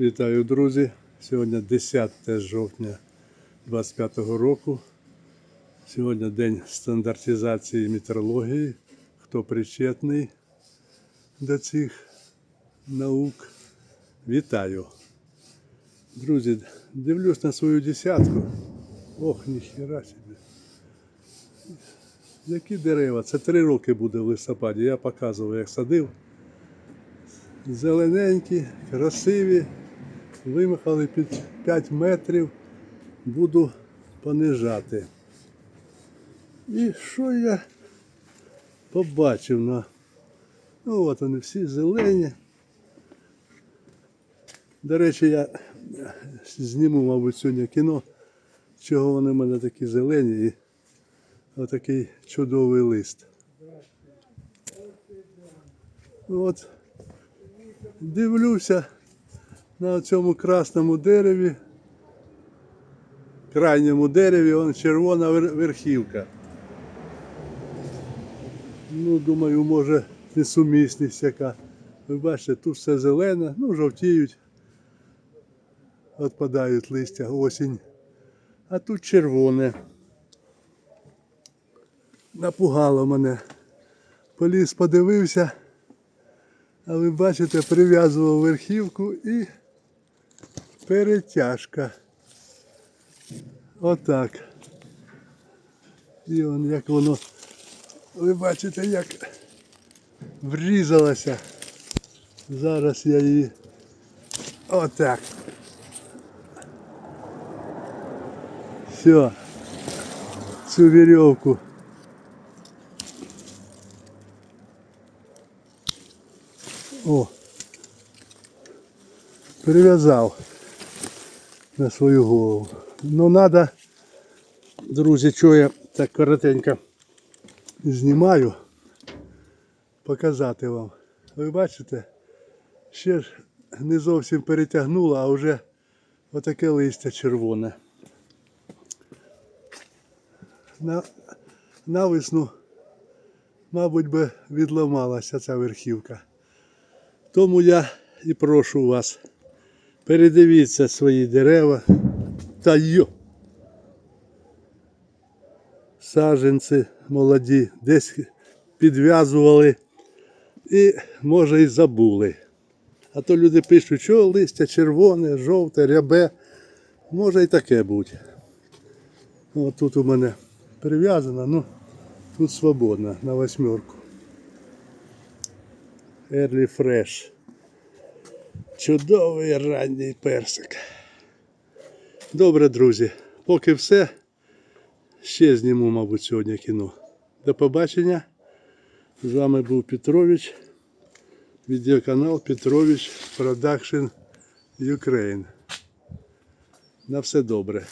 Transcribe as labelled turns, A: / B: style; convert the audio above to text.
A: Вітаю, друзі! Сьогодні 10 жовтня 25 року. Сьогодні день стандартизації метрології. Хто причетний до цих наук, вітаю. Друзі, дивлюсь на свою десятку. Ох, ніхіра собі. Які дерева? Це три роки буде в листопаді. Я показував, як садив. Зелененькі, красиві. Вимахали під 5 метрів. Буду понижати. І що я побачив на. Ну от вони всі зелені. До речі, я зніму, мабуть, сьогодні кіно, чого вони в мене такі зелені і отакий чудовий лист. От дивлюся на цьому красному дереві, крайньому дереві, вон червона верхівка. Ну, думаю, може несумісність яка. Ви бачите, тут все зелене, ну, жовтіють, відпадають листя осінь. А тут червоне. Напугало мене. Поліз подивився. А ви бачите, прив'язував верхівку і перетяжка. Отак. І он як воно, ви бачите, як врізалося. Зараз я її отак. Все. Цю вірьовку. О, прив'язав на свою голову. Ну треба, друзі, що я так коротенько знімаю, показати вам. Ви бачите, ще ж не зовсім перетягнуло, а вже отаке листя червоне. На, на весну, мабуть, би відламалася ця верхівка. Тому я і прошу вас, передивіться свої дерева та йо. Саженці молоді, десь підв'язували і, може, і забули. А то люди пишуть, що листя червоне, жовте, рябе. Може і таке бути. От тут у мене прив'язано, ну тут свободно на восьмерку. Early Fresh. Чудовий ранній персик. Добре, друзі. Поки все. Ще зніму, мабуть, сьогодні кіно. До побачення. З вами був Петрович. Відеоканал Петрович Production Ukraine. На все добре.